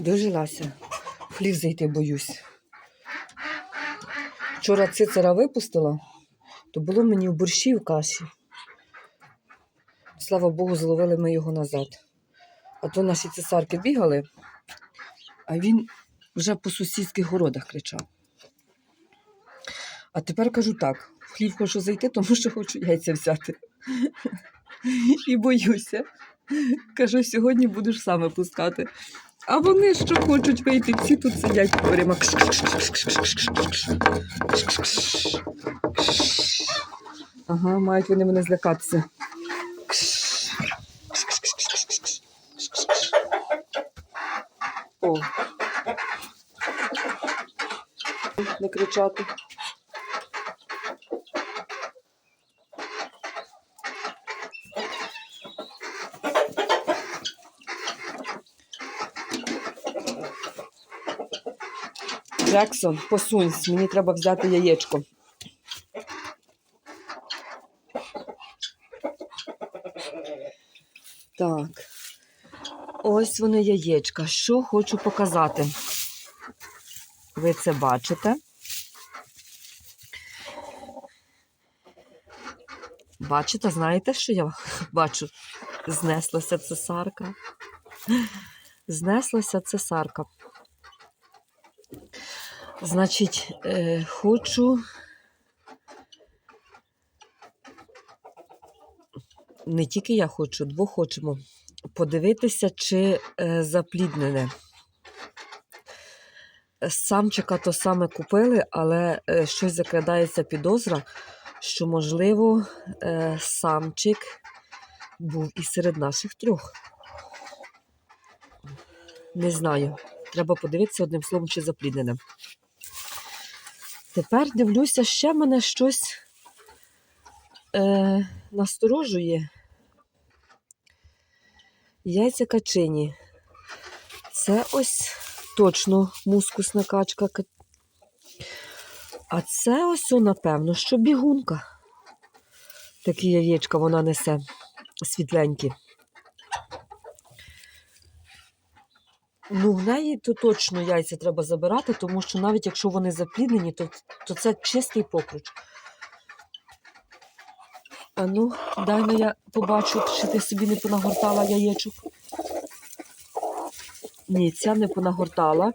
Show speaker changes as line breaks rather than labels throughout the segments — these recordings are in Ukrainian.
Дожилася. Хлів зайти боюсь. Вчора цицера випустила, то було мені в борщі в каші. Слава Богу, зловили ми його назад. А то наші цесарки бігали, а він вже по сусідських городах кричав. А тепер кажу так: в хлів хочу зайти, тому що хочу яйця взяти. І боюся. Кажу, сьогодні будеш саме пускати. А вони що хочуть вийти, всі тут сидять прямо. Ага, мають вони мене злякатися. О. Не кричати. Джексон, посунься, мені треба взяти яєчко. Так. Ось вони яєчка. Що хочу показати. Ви це бачите? Бачите, знаєте, що я бачу? Знеслася цесарка. Знеслася цесарка. Значить, е, хочу. Не тільки я хочу, двох хочемо подивитися, чи е, запліднене. Самчика то саме купили, але е, щось закрадається підозра, що, можливо, самчик був і серед наших трьох. Не знаю. Треба подивитися одним словом, чи запліднене. Тепер дивлюся, ще мене щось е, насторожує. Яйця качині. Це ось точно мускусна качка. А це ось, напевно, що бігунка. Такі яєчка вона несе світленькі. Ну, в неї то точно яйця треба забирати, тому що навіть якщо вони запліднені, то, то це чистий покруч. А ну, дай ну я побачу, чи ти собі не понагортала яєчок. Ні, ця не понагортала.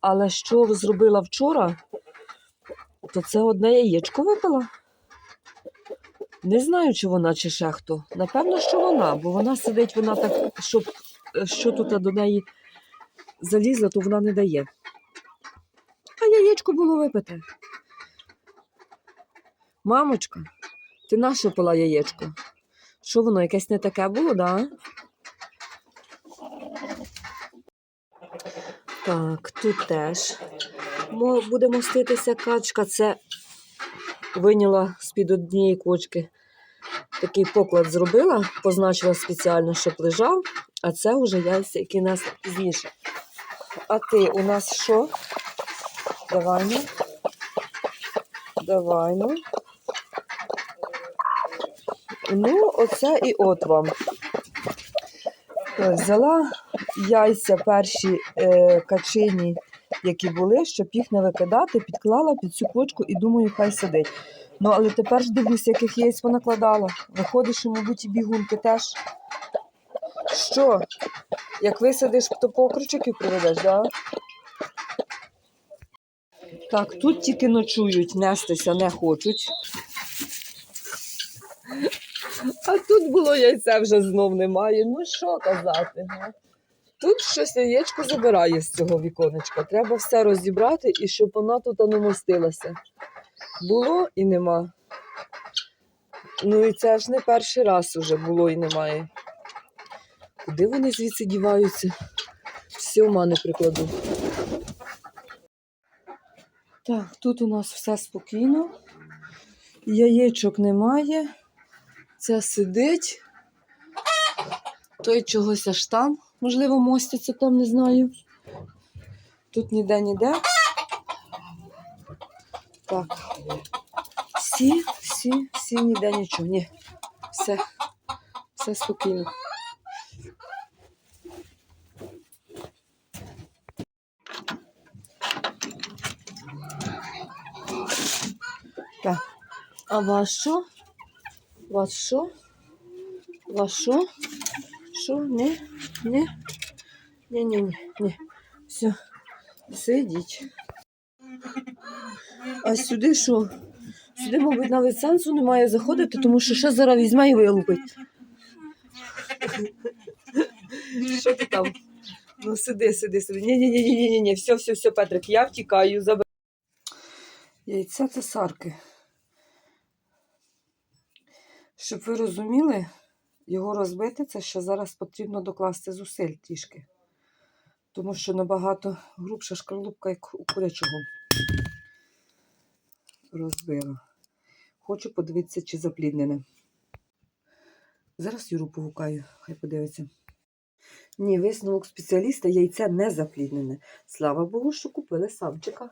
Але що зробила вчора, то це одне яєчко випила. Не знаю, чи вона, чи ще хто. Напевно, що вона, бо вона сидить, вона так, щоб що тут до неї залізла, то вона не дає. А яєчко було випите. Мамочка, ти нащо пила яєчко? Що воно, якесь не таке було, да? Так, тут теж Мо- буде моститися качка. Це виняла з-під однієї кочки. Такий поклад зробила, позначила спеціально, щоб лежав, а це вже яйця, які нас пізніше. А ти у нас що? Давай ну. Давай ну. Ну, оце і от вам. Взяла яйця перші е, качині, які були, щоб їх не викидати, підклала під цю кочку і думаю, хай сидить. Ну, але тепер ж дивлюся, яких яєць понакладала. Виходить, що, мабуть, і бігунки теж. Що? Як висадиш, то покручиків приведеш? Да? Так, тут тільки ночують, нестися не хочуть. А тут було яйця вже знов немає. Ну що казати? га? Тут щось яєчко забирає з цього віконечка. Треба все розібрати і щоб вона тут не мостилася. Було і нема. Ну і це ж не перший раз уже було і немає. Куди вони звідси діваються? Всі ума не прикладу. Так, тут у нас все спокійно. Яєчок немає. Ця сидить. Той чогось аж там, можливо, моститься там, не знаю. Тут ніде ніде. Так. Всі, всі, всі, ніде нічого. Ні. Все. Все спокійно. А вас що? Вас що? Вас що? Що? Ні? Ні? Ні, ні, ні, ні. Все. Сидіть. А сюди що? Сюди, мабуть, навіть сенсу немає заходити, тому що ще зараз візьме і вилупить. Що ти там? Ну сиди, сиди, сиди. Ні, ні, ні, все, все, все, Петрик, я втікаю, забираю. Яйця цесарки. Щоб ви розуміли, його розбити, це ще зараз потрібно докласти зусиль трішки. Тому що набагато грубша шкарлупка, як у курячого. Розбила. Хочу подивитися, чи запліднене. Зараз Юру погукаю, хай подивиться. Ні, висновок спеціаліста яйце не запліднене. Слава Богу, що купили самчика.